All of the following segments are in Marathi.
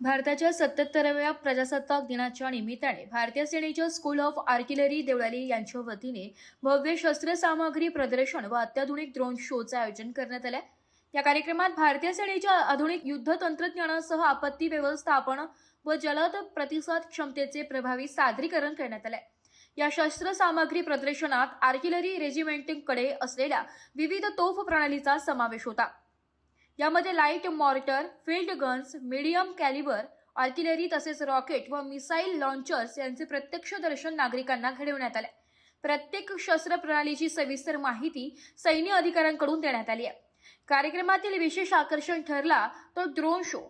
भारताच्या सत्याहत्तराव्या प्रजासत्ताक दिनाच्या निमित्ताने भारतीय सेनेच्या स्कूल ऑफ आर्किलरी देवळाली यांच्या वतीने भव्य शस्त्रसामग्री प्रदर्शन व अत्याधुनिक ड्रोन शोचं आयोजन करण्यात आलं या कार्यक्रमात भारतीय सेनेच्या आधुनिक युद्ध तंत्रज्ञानासह आपत्ती व्यवस्थापन व जलद प्रतिसाद क्षमतेचे प्रभावी सादरीकरण करण्यात आले या शस्त्रसामग्री प्रदर्शनात आर्किलरी रेजिमेंटकडे असलेल्या विविध तोफ प्रणालीचा समावेश होता. यामध्ये light mortar field guns medium calibre artillery तसेच रॉकेट व मिसाईल लॉन्चर्स यांचे प्रत्यक्ष दर्शन नागरिकांना घडवण्यात आले. प्रत्येक शस्त्र प्रणालीची सविस्तर माहिती सैन्य अधिकाऱ्यांकडून देण्यात आली आहे. कार्यक्रमातील विशेष आकर्षण ठरला तो ड्रोन शो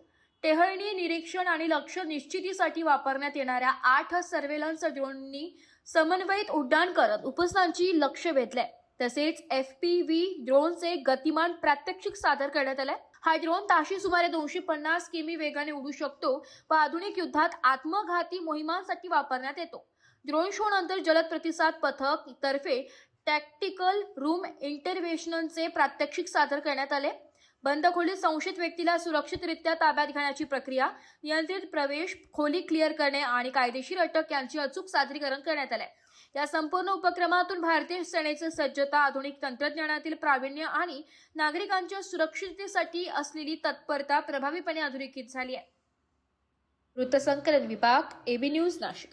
टेहळणी निरीक्षण आणि लक्ष निश्चितीसाठी वापरण्यात येणाऱ्या आठ सर्वेलन्स ड्रोननी समन्वयित उड्डाण करत उपस्थितांची लक्ष वेधले तसेच एफ पी व्ही ड्रोनचे गतिमान प्रात्यक्षिक सादर करण्यात आले हा ड्रोन ताशी सुमारे दोनशे पन्नास किमी वेगाने उडू शकतो व आधुनिक युद्धात आत्मघाती मोहिमांसाठी वापरण्यात येतो. ड्रोन शो नंतर जलद प्रतिसाद पथक तर्फे टॅक्टिकल रूम इंटरव्हेशनचे प्रात्यक्षिक सादर करण्यात आले. बंद खोलीत संशयित व्यक्तीला सुरक्षितरित्या ताब्यात घेण्याची प्रक्रिया नियंत्रित प्रवेश खोली क्लिअर करणे आणि कायदेशीर अटक यांची अचूक सादरीकरण करण्यात आले या संपूर्ण उपक्रमातून भारतीय सेनेचे सज्जता आधुनिक तंत्रज्ञानातील प्रावीण्य आणि नागरिकांच्या सुरक्षिततेसाठी असलेली तत्परता प्रभावीपणे अधोरेखित झाली आहे. वृत्तसंकलन विभाग एबी न्यूज नाशिक.